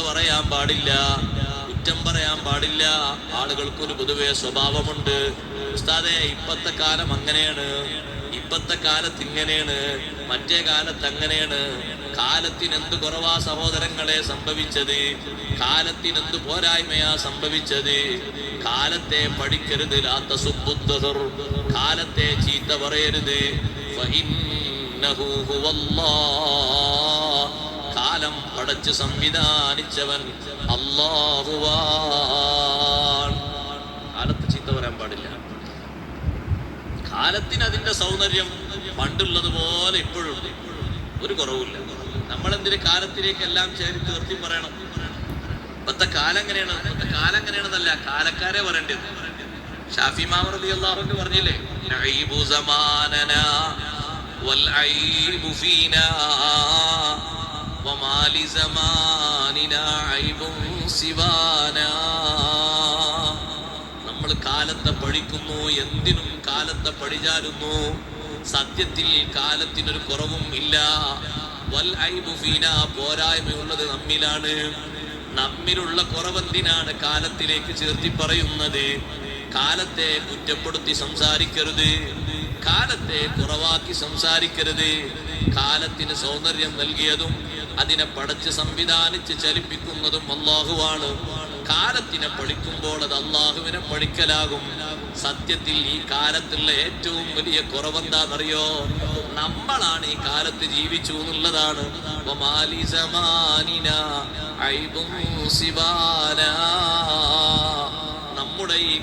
പറയാൻ പാടില്ല കുറ്റം പറയാൻ പാടില്ല. ആളുകൾക്കൊരു പൊതുവെ സ്വഭാവമുണ്ട്. ഉസ്താദെ ഇപ്പത്തെ കാലം അങ്ങനെയാണ്. ഇപ്പത്തെ കാലത്ത് ഇങ്ങനെയാണ്. മറ്റേ കാലത്ത് അങ്ങനെയാണ്. കാലത്തിനെന്ത് കുറവാ സഹോദരങ്ങളെ സംഭവിച്ചത്? കാലത്തിനെന്ത് പോരായ്മയാ സംഭവിച്ചത്? കാലത്തെ പഠിക്കരുത് ലാത്ത സുബുദ്ധർ കാലത്തെ ചീത്ത പറയരുത്. ഫഹിന്നഹു ഹുവല്ലാഹ്. കാലം പടച്ച് സംവിധാനിച്ചവൻ കാലത്ത് ചീത്ത പറയാൻ പാടില്ല. കാലത്തിന് അതിന്റെ സൗന്ദര്യം പണ്ടുള്ളതുപോലെ ഇപ്പോഴും ഒരു കുറവില്ല നമ്മളെന്തിന് കാലത്തിലേക്ക് എല്ലാം ചേരി തീർത്തി പറയണം? ഇപ്പത്തെ കാലം എങ്ങനെയാണ്? ഇപ്പത്തെ കാലം എങ്ങനെയാണെന്നല്ല കാലക്കാരെ പറയേണ്ടത്. ഷാഫി മാമറതി അള്ളാഹുന്ന് പറഞ്ഞില്ലേ? വൽ ഐബു നമ്മൾ കാലത്തെ പഠിക്കുന്നു എന്തിനും കാലത്തെ പഠിചാരുന്നു സത്യത്തിൽ കാലത്തിനൊരു കുറവും ഇല്ല. വൽ ഐബുഫീന പോരായ്മയുള്ളത് നമ്മിലാണ്. നമ്മിലുള്ള കുറവെന്തിനാണ് കാലത്തിലേക്ക് ചേർത്തി പറയുന്നത്? കാലത്തെ കുറ്റപ്പെടുത്തി സംസാരിക്കരുത്. കാലത്തെ കുറവാക്കി സംസാരിക്കരുത്. കാലത്തിന് സൗന്ദര്യം നൽകിയതും അതിനെ പഠിച്ച് സംവിധാനിച്ച് ചലിപ്പിക്കുന്നതും അള്ളാഹുവാണ് കാലത്തിനെ പഠിക്കുമ്പോൾ അത് അള്ളാഹുവിനെ പഠിക്കലാകും സത്യത്തിൽ ഈ കാലത്തുള്ള ഏറ്റവും വലിയ കുറവെന്താണെന്നറിയോ? നമ്മളാണ് ഈ കാലത്ത് ജീവിച്ചു എന്നുള്ളതാണ്. സമാനിന ഐബും. ഈ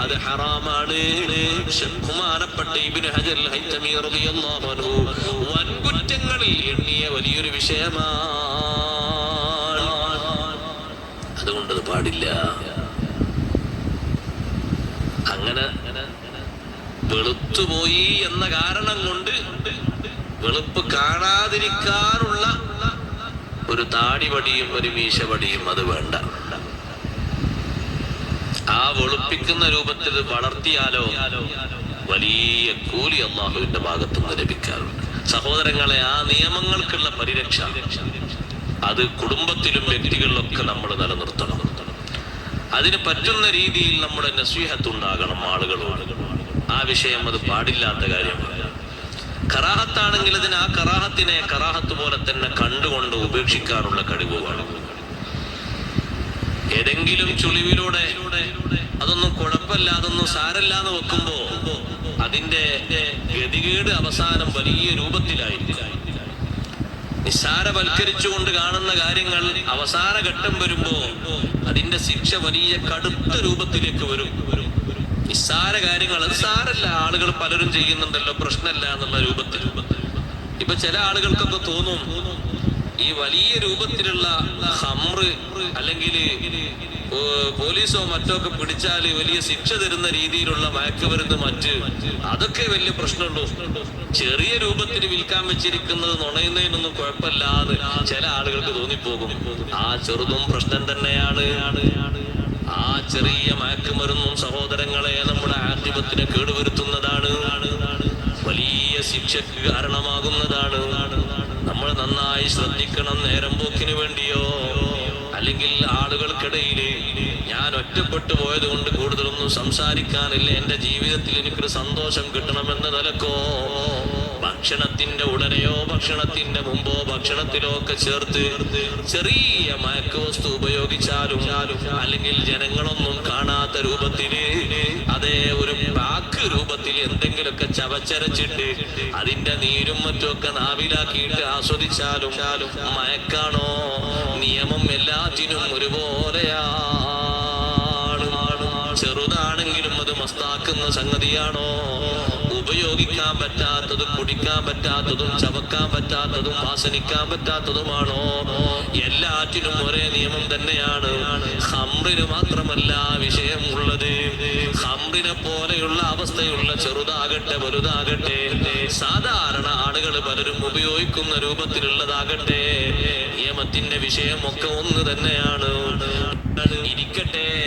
അത് ഹറാമാണ്. ഹജർ വൻകുറ്റങ്ങളിൽ എണ്ണിയ വലിയൊരു വിഷയമാണ്. അതുകൊണ്ട് അത് പാടില്ല. അങ്ങനെ വെളുത്തുപോയി എന്ന കാരണം കൊണ്ട് വെളുപ്പ് കാണാതിരിക്കാനുള്ള ഒരു താടിപടിയും ഒരു മീശപടിയും അത് വേണ്ട. ആ വെളുപ്പിക്കുന്ന രൂപത്തിൽ വളർത്തിയാലോ വലിയ കൂലി അള്ളാഹുവിന്റെ ഭാഗത്തു നിന്ന് ലഭിക്കാറുണ്ട്. സഹോദരങ്ങളെ ആ നിയമങ്ങൾക്കുള്ള പരിരക്ഷ അത് കുടുംബത്തിലും വ്യക്തികളിലൊക്കെ നമ്മൾ നിലനിർത്തണം. അതിന് പറ്റുന്ന രീതിയിൽ നമ്മുടെ നസ്വീഹത്തുണ്ടാകണം ആളുകളോട്. ആ വിഷയം അത് പാടില്ലാത്ത കാര്യമാണ്. കറാഹത്താണെങ്കിൽ അതിന് ആ കറാഹത്തിനെ കറാഹത്ത് പോലെ തന്നെ കണ്ടുകൊണ്ട് ഉപേക്ഷിക്കാനുള്ള കഴിവ് വേണം ഏതെങ്കിലും ചുളിവിലൂടെ അതൊന്നും കുഴപ്പമില്ല അതൊന്നും സാരല്ല എന്ന് വെക്കുമ്പോ അതിന്റെ ഗതികേട് അവസാനം വലിയ രൂപത്തിലായിരിക്കും. നിസ്സാരവൽക്കരിച്ചുകൊണ്ട് കാണുന്ന കാര്യങ്ങൾ അവസാന ഘട്ടം വരുമ്പോ അതിന്റെ ശിക്ഷ വലിയ കടുത്ത രൂപത്തിലേക്ക് വരും. നിസ്സാര കാര്യങ്ങൾ അത് സാരല്ല ആളുകൾ പലരും ചെയ്യുന്നുണ്ടല്ലോ പ്രശ്നമല്ല എന്നുള്ള രൂപത്തിൽ. ഇപ്പൊ ചില ആളുകൾക്കൊക്കെ തോന്നും ഈ വലിയ രൂപത്തിലുള്ള ഹമ്ര് അല്ലെങ്കിൽ പോലീസോ മറ്റോ ഒക്കെ പിടിച്ചാൽ വലിയ ശിക്ഷ തരുന്ന രീതിയിലുള്ള മയക്കുമരുന്ന് മറ്റ് അതൊക്കെ വലിയ പ്രശ്നമുള്ളൂ ചെറിയ രൂപത്തിൽ വിൽക്കാൻ വെച്ചിരിക്കുന്നത് നുണയുന്നതിനൊന്നും കുഴപ്പമില്ലാതെ ചില ആളുകൾക്ക് തോന്നിപ്പോകും. ആ ചെറുതും പ്രശ്നം തന്നെയാണ്. ആ ചെറിയ മയക്കുമരുന്നും സഹോദരങ്ങളെ നമ്മുടെ ആധിപത്യത്തിന് കേടുവരുത്തുന്നതാണ്. വലിയ ശിക്ഷക്ക് കാരണമാകുന്നതാണ്. നമ്മൾ നന്നായി ശ്രദ്ധിക്കണം നേരം പോക്കിന് വേണ്ടിയോ? അല്ലെങ്കിൽ ആളുകൾക്കിടയിൽ ഞാൻ ഒറ്റപ്പെട്ടു പോയത് കൊണ്ട് കൂടുതലൊന്നും സംസാരിക്കാനില്ല. എന്റെ ജീവിതത്തിൽ എനിക്കൊരു സന്തോഷം കിട്ടണമെന്ന നിലക്കോ? ഭക്ഷണത്തിന്റെ ഉടനെയോ ഭക്ഷണത്തിന്റെ മുമ്പോ ഭക്ഷണത്തിലോ ഒക്കെ ചേർത്ത് ചെറിയ മയക്കുവസ്തു ഉപയോഗിച്ചാലും അല്ലെങ്കിൽ ജനങ്ങളൊന്നും കാണാത്ത രൂപത്തിൽ അതേ ഒരു പാക്ക് രൂപത്തിൽ എന്തെങ്കിലുമൊക്കെ ചവച്ചരച്ചിട്ട് അതിന്റെ നീരും മറ്റുമൊക്കെ നാവിലാക്കിയിട്ട് ആസ്വദിച്ചാലും മയക്കാണോ? നിയമം എല്ലാറ്റിനും ഒരുപോലെയാ ചെറുതാണെങ്കിലും അത് മസ്താക്കുന്ന സംഗതിയാണോ? ഉപയോഗിക്കാൻ പറ്റാത്തതും കുടിക്കാൻ പറ്റാത്തതും ചവക്കാൻ പറ്റാത്തതും ആസനിക്കാൻ പറ്റാത്തതുമാണോ? എല്ലാറ്റിനും ഒരേ നിയമം തന്നെയാണ്. ഹംറിന് മാത്രമല്ല വിഷയം ഉള്ളത്. ഹംറിനെ പോലെയുള്ള അവസ്ഥയുള്ള ചെറുതാകട്ടെ വലുതാകട്ടെ സാധാരണ ആളുകൾ പലരും ഉപയോഗിക്കുന്ന രൂപത്തിലുള്ളതാകട്ടെ നിയമത്തിന്റെ വിഷയമൊക്കെ ഒന്ന് തന്നെയാണ്. ഇരിക്കട്ടെ.